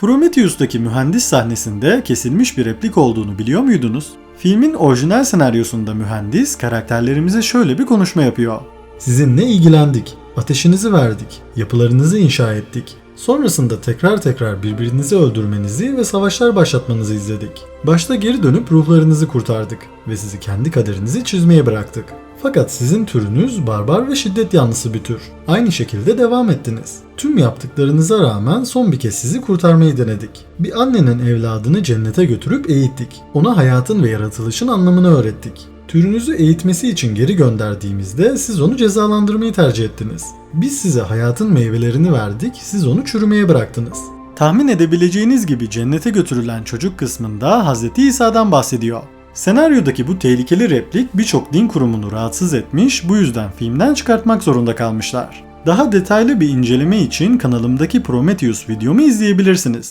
Prometheus'taki mühendis sahnesinde kesilmiş bir replik olduğunu biliyor muydunuz? Filmin orijinal senaryosunda mühendis karakterlerimize şöyle bir konuşma yapıyor. Sizinle ilgilendik, ateşinizi verdik, yapılarınızı inşa ettik. Sonrasında tekrar tekrar birbirinizi öldürmenizi ve savaşlar başlatmanızı izledik. Başta geri dönüp ruhlarınızı kurtardık ve sizi kendi kaderinizi çizmeye bıraktık. Fakat sizin türünüz barbar ve şiddet yanlısı bir tür. Aynı şekilde devam ettiniz. Tüm yaptıklarınıza rağmen son bir kez sizi kurtarmayı denedik. Bir annenin evladını cennete götürüp eğittik. Ona hayatın ve yaratılışın anlamını öğrettik. Türünüzü eğitmesi için geri gönderdiğimizde siz onu cezalandırmayı tercih ettiniz. Biz size hayatın meyvelerini verdik, siz onu çürümeye bıraktınız. Tahmin edebileceğiniz gibi cennete götürülen çocuk kısmında Hz. İsa'dan bahsediyor. Senaryodaki bu tehlikeli replik birçok din kurumunu rahatsız etmiş, bu yüzden filmden çıkartmak zorunda kalmışlar. Daha detaylı bir inceleme için kanalımdaki Prometheus videomu izleyebilirsiniz.